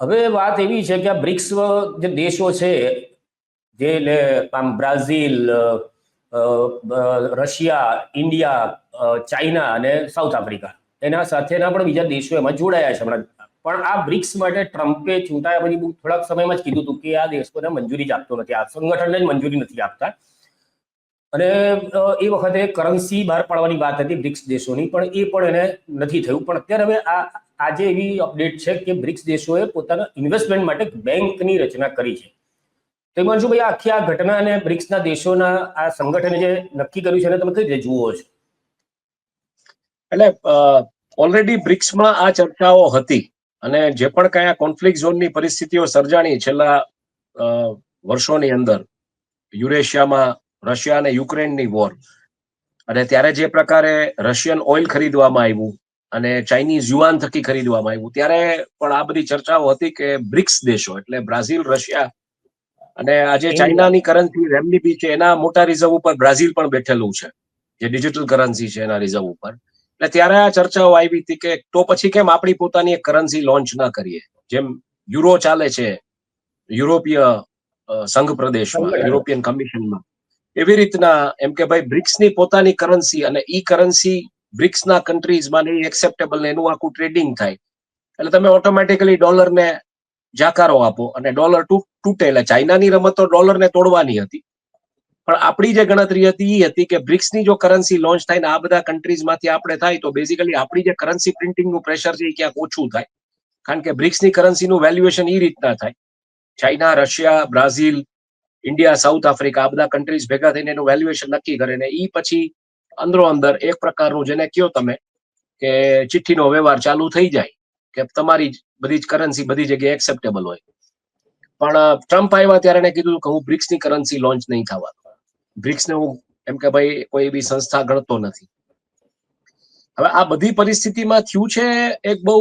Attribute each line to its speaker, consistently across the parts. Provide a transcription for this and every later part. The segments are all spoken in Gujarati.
Speaker 1: હવે વાત એવી છે કે આ બ્રિક્સ જે દેશો છે, જે આમ બ્રાઝિલ રશિયા, ઇન્ડિયા ચાઇના અને સાઉથ આફ્રિકા, એના સાથેના પણ બીજા દેશો એમાં જોડાયા છે હમણાં. પણ આ બ્રિક્સ માટે ટ્રમ્પે ચૂંટાયા પછી થોડાક સમયમાં જ કીધું હતું કે આ દેશોને મંજૂરી જ આપતો નથી. આ સંગઠનને જ મંજૂરી નથી આપતા. અને એ વખતે કરન્સી બહાર પાડવાની વાત હતી બ્રિક્સ દેશોની, પણ એ પણ એને નથી થયું. પણ અત્યારે હવે આ આજે એવી અપડેટ છે કે બ્રિક્સ દેશોએ પોતાના ઇન્વેસ્ટમેન્ટ માટે બેંકની રચના કરી છે. તો હિમાંશુભાઈ, આખી આ ઘટના અને બ્રિક્સના દેશોના આ સંગઠને જે નક્કી કર્યું છે એને તમે કઈ રીતે જુઓ છો?
Speaker 2: એટલે ઓલરેડી બ્રિક્સમાં આ ચર્ચાઓ હતી અને જે પણ કયા કોન્ફ્લિક્ટ ઝોનની પરિસ્થિતિઓ સર્જાણી છેલ્લા વર્ષોની અંદર, યુરેશિયામાં રશિયા અને યુક્રેનની વોર અને ત્યારે જે પ્રકારે રશિયન ઓઇલ ખરીદવામાં આવ્યું અને ચાઇનીઝ યુવાન થકી ખરીદવામાં આવ્યું ત્યારે પણ આ બધી ચર્ચાઓ હતી કે બ્રિક્સ દેશો એટલે બ્રાઝિલ રશિયા અને આજે. ચાઇનાની કરન્સી રેમનીબી છે એના મોટા રિઝર્વ ઉપર બ્રાઝિલ પણ બેઠેલું છે જે ડિજિટલ કરન્સી છે એના રિઝર્વ ઉપર એટલે ત્યારે આ ચર્ચાઓ આવી હતી કે તો પછી કેમ આપણી પોતાની એક કરન્સી લોન્ચ ના કરીએ જેમ યુરો ચાલે છે યુરોપીય સંઘ પ્રદેશમાં. યુરોપિયન કમિશનમાં એવી રીતના એમ કે ભાઈ બ્રિક્સની પોતાની કરન્સી અને ઈ કરન્સી બ્રિક્સના કન્ટ્રીઝમાં ને એક્સેપ્ટેબલ ને એનું આખું ટ્રેડિંગ થાય. એટલે તમે ઓટોમેટિકલી ડોલરને જાકારો આપો અને ડોલર તૂટે એટલે ચાઇનાની રમત તો ડોલરને તોડવાની હતી. પણ આપણી જે ગણતરી હતી એ હતી કે બ્રિક્સની જો કરન્સી લોન્ચ થાય ને આ બધા કન્ટ્રીઝમાંથી આપણે થાય તો બેઝિકલી આપણી જે કરન્સી પ્રિન્ટિંગનું પ્રેશર છે એ ક્યાંક ઓછું થાય. કારણ કે બ્રિક્સની કરન્સીનું વેલ્યુએશન એ રીતના થાય. China, Russia, Brazil, India, South Africa આ બધા કન્ટ્રીઝ ભેગા થઈને એનું વેલ્યુએશન નક્કી કરે ને એ પછી અંદરો અંદર એક પ્રકારનું જેને કયો તમે, કે ચિઠ્ઠીનો વ્યવહાર ચાલુ થઈ જાય, કે તમારી બધી જ કરન્સી બધી જગ્યાએ એક્સેપ્ટેબલ હોય. પણ ટ્રમ્પ આવ્યા ત્યારે એને કીધું કે હું બ્રિક્સની કરન્સી લોન્ચ નહીં થવા બ્રિક્સને હું, એમ કે ભાઈ, કોઈ બી સંસ્થા ગણતો નથી. હવે આ બધી પરિસ્થિતિમાં થયું છે એક બહુ,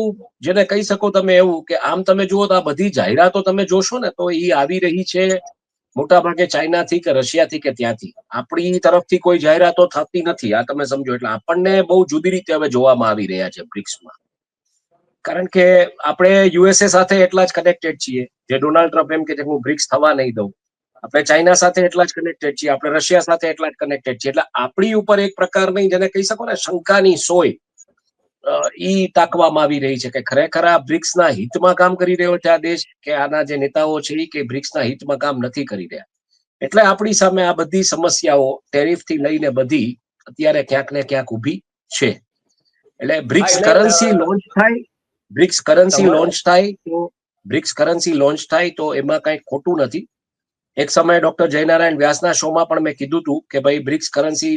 Speaker 2: જેને કહી શકો તમે એવું કે આમ તમે જુઓ તો આ બધી જાહેરાતો તમે જોશો ને તો એ આવી રહી છે. મોટા ભાગે ચાઇનાથી કે રશિયાથી કે ત્યાંથી. આપણી તરફથી કોઈ જાહેરાતો થતી નથી, આ તમે સમજો એટલે આપણને બહુ જુદી રીતે હવે જોવામાં આવી રહ્યા છે બ્રિક્સમાં. કારણ કે આપણે યુએસએ સાથે એટલા જ કનેક્ટેડ છીએ. જે ડોનાલ્ડ ટ્રમ્પ એમ કે છે, હું બ્રિક્સ થવા નહીં દઉં. આપણે ચાઇના સાથે એટલા જ કનેક્ટેડ છીએ, આપણે રશિયા સાથે એટલા જ કનેક્ટેડ છીએ. એટલે આપણી ઉપર એક પ્રકારની જેને કહી શકો ને, શંકાની સોય. ઈ તાકવામાં આવી રહી છે કે ખરેખર આ બ્રિક્સના હિતમાં કામ કરી રહ્યો છે આ દેશ કે આના જે નેતાઓ છે એ કે બ્રિક્સના હિતમાં કામ નથી કરી રહ્યા. એટલે આપણી સામે આ બધી સમસ્યાઓ ટેરિફથી લઈને બધી અત્યારે ક્યાંક ને ક્યાંક ઊભી છે. એટલે બ્રિક્સ કરન્સી લોન્ચ થાય બ્રિક્સ કરન્સી લોન્ચ થાય તો બ્રિક્સ કરન્સી લોન્ચ થાય તો એમાં કંઈ ખોટું નથી. એક સમયે ડોક્ટર જયનારાયણ વ્યાસના શોમાં પણ મેં કીધું હતું કે ભાઈ બ્રિક્સ કરન્સી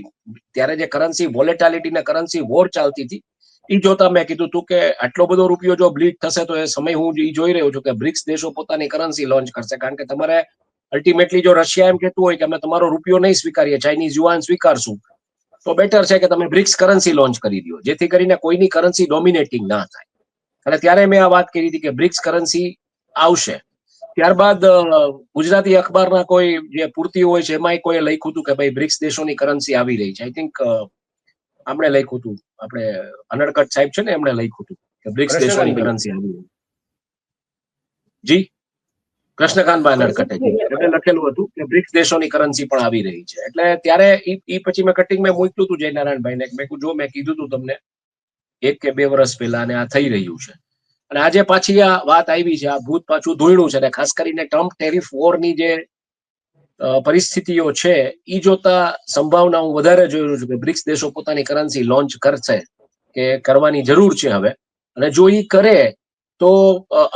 Speaker 2: ત્યારે જે કરન્સી વોલેટાલિટી ને કરન્સી વોર ચાલતી હતી એ જોતા મેં કીધું હતું કે આટલો બધો રૂપિયો જો બ્લીડ થશે તો એ સમય હું જોઈ રહ્યો છું કે બ્રિક્સ દેશો પોતાની કરન્સી લોન્ચ કરશે. કારણ કે તમારે અલ્ટિમેટલી જો રશિયા એમ કહેતું હોય કે અમે તમારો રૂપિયો નહીં સ્વીકારીએ ચાઇનીઝ યુવાન સ્વીકારશું, તો બેટર છે કે તમે બ્રિક્સ કરન્સી લોન્ચ કરી દો. જેથી કરીને કોઈની કરન્સી ડોમિનેટિંગ ના થાય. અને ત્યારે મેં આ વાત કરી હતી કે બ્રિક્સ કરન્સી આવશે. ત્યારબાદ ગુજરાતી અખબારના કોઈ જે પૂર્તિ હોય છે એમાં કોઈ લખ્યું હતું કે ભાઈ બ્રિક્સ દેશોની કરન્સી આવી રહી છે. આઈ થિંક આપણે લખ્યું હતું. આપણે અનડકટ સાહેબ છે ને એમણે લખ્યું હતું કે બ્રિક્સ દેશોની કરન્સી આવી જી? કૃષ્ણકાંતભાઈ અનડકટે એમણે લખેલું હતું કે બ્રિક્સ દેશોની કરન્સી પણ આવી રહી છે. એટલે ત્યારે ઈ પછી મેં કટિંગ મેં મૂક્યું હતું જયનારાયણભાઈને. મેં કીધું જો મેં કીધું હતું તમને એક કે બે વર્ષ પહેલા અને આ થઈ રહ્યું છે. અને આજે પાછી આ વાત આવી છે આ ભૂત પાછું ધોયણું છે. અને ખાસ કરીને ટ્રમ્પ ટેરિફ વોરની જે પરિસ્થિતિઓ છે એ જોતા સંભાવના હું વધારે જોઈ રહ્યો છું કે બ્રિક્સ દેશો પોતાની કરન્સી લોન્ચ કરશે, કે કરવાની જરૂર છે હવે. અને જો એ કરે, તો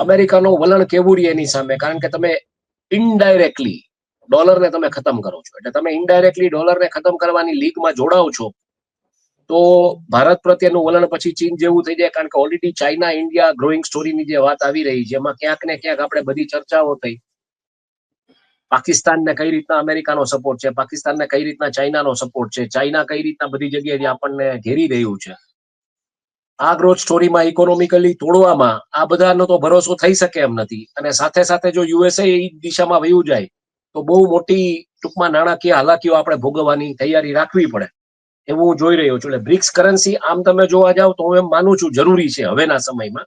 Speaker 2: અમેરિકાનું વલણ કેવું રહે એની સામે? કારણ કે તમે ઇનડાયરેક્ટલી ડોલરને તમે ખતમ કરો છો. એટલે તમે ઇનડાયરેક્ટલી ડોલરને ખતમ કરવાની લીગમાં જોડાવ છો, તો ભારત પ્રત્યેનું વલણ પછી ચીન જેવું થઈ જાય, કારણ કે ઓલરેડી ચાઇના ઇન્ડિયા ગ્રોઈંગ સ્ટોરીની જે વાત આવી રહી છે, એમાં ક્યાંક ને ક્યાંક આપણે બધી ચર્ચાઓ થઈ. પાકિસ્તાનને કઈ રીતના અમેરિકાનો સપોર્ટ છે? પાકિસ્તાનને કઈ રીતના ચાઇનાનો સપોર્ટ છે? ચાઇના કઈ રીતના બધી જગ્યાએ આપણને ઘેરી રહ્યું છે? આ ગ્રોથ સ્ટોરીમાં ઇકોનોમિકલી તોડવામાં આ બધાનો તો ભરોસો થઈ શકે એમ નથી. અને સાથે સાથે જો યુએસએ એ દિશામાં વયું જાય, તો બહુ મોટી ટૂંકમાં નાણાકીય હાલાકીઓ આપણે ભોગવવાની તૈયારી રાખવી પડે. એવું હું જોઈ રહ્યો છું. એટલે બ્રિક્સ કરન્સી આમ તમે જોવા જાવ તો હું એમ માનું છું જરૂરી છે હવેના સમયમાં.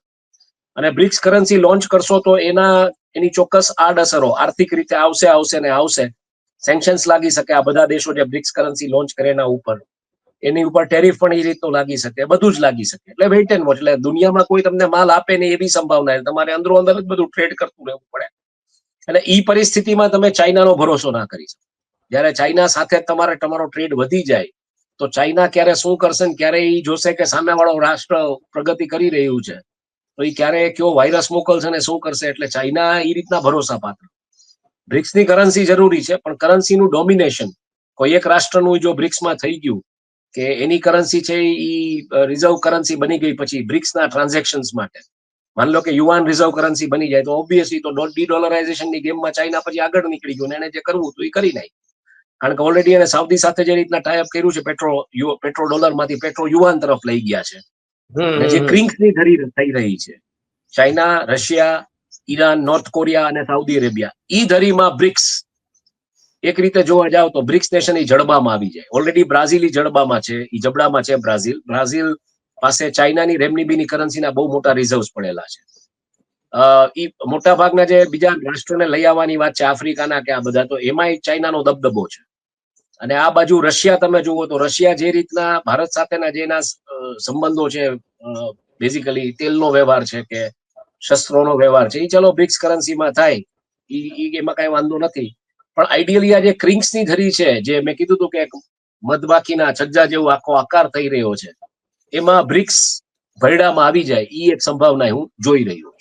Speaker 2: અને બ્રિક્સ કરન્સી લોન્ચ કરશો તો એના, એની ચોક્કસ આડઅસરો આર્થિક રીતે આવશે આવશે ને આવશે. સેન્કશન્સ લાગી શકે આ બધા દેશો જે બ્રિક્સ કરન્સી લોન્ચ કરે એના ઉપર. એની ઉપર ટેરિફ પણ એ રીતનું લાગી શકે, બધું જ લાગી શકે. એટલે વેઇટ એન્ડ વોચ એટલે દુનિયામાં કોઈ તમને માલ આપે નહીં એવી સંભાવના છે. તમારે અંદરો અંદર જ બધું ટ્રેડ કરતું રહેવું પડે. એટલે ઈ પરિસ્થિતિમાં તમે ચાઇનાનો ભરોસો ના કરી શકો. જ્યારે ચાઇના સાથે તમારે, તમારો ટ્રેડ વધી જાય, તો ચાઇના ક્યારે શું કરશે ને ક્યારે એ જોશે કે સામેવાળો રાષ્ટ્ર પ્રગતિ કરી રહ્યું છે. તો એ ક્યારે કયો વાયરસ મોકલશે ને શું કરશે એટલે ચાઇના એ રીતના ભરોસા પાત્ર. બ્રિક્સની કરન્સી જરૂરી છે, પણ કરન્સીનું ડોમિનેશન કોઈ એક રાષ્ટ્રનું જો બ્રિક્સમાં થઈ ગયું, કે એની કરન્સી છે ઈ રિઝર્વ કરન્સી બની ગઈ પછી બ્રિક્સના ટ્રાન્ઝેક્શન્સ માટે. માની લો કે યુવાન રિઝર્વ કરન્સી બની જાય, તો ઓબ્વિયસલી તો ડી ડોલરાઇઝેશનની ગેમમાં ચાઇના પછી આગળ નીકળી ગયું, ને એને જે કરવું હતું એ કરી નાખ્યું. કારણ કે ઓલરેડી એને સાઉદી સાથે જે રીતના ટાઈઅપ કર્યું છે, પેટ્રો પેટ્રો ડોલરમાંથી પેટ્રો યુવાન તરફ લઈ ગયા છે. જે ક્રિંક્સની ધરી થઈ રહી છે China Russia Iran North Korea અને સાઉદી અરેબિયા ઈ ધરીમાં બ્રિક્સ એક રીતે જોવા જાવ તો બ્રિક્સ નેશન ઈ જડબામાં આવી જાય. ઓલરેડી બ્રાઝિલ ઈ જડબામાં છે ઈ જબડામાં છે બ્રાઝિલ. બ્રાઝિલ પાસે ચાઇનાની રેમનીબીની કરન્સીના બહુ મોટા રિઝર્વ્સ પડેલા છે. ઈ મોટા ભાગના જે બીજા રાષ્ટ્રોને લઈ આવવાની વાત છે આફ્રિકાના કે આ બધા તો એમાંય ચાઇનાનો દબદબો છે. અને આ બાજુ રશિયા તમે જુઓ તો રશિયા જે રીતના ભારત સાથેના જે એના સંબંધો છે બેઝિકલી તેલનો વ્યવહાર છે કે શસ્ત્રોનો વ્યવહાર છે, એ ચલો બ્રિક્સ કરન્સીમાં થાય એ એમાં કઈ વાંધો નથી. પણ આઈડિયલી આ જે ક્રિંક્સની ધરી છે, જે મેં કીધું હતું કે મધબાકીના છજ્જા જેવો આખો આકાર થઈ રહ્યો છે, એમાં બ્રિક્સ ભરડામાં આવી જાય એ એક સંભાવના હું જોઈ રહ્યો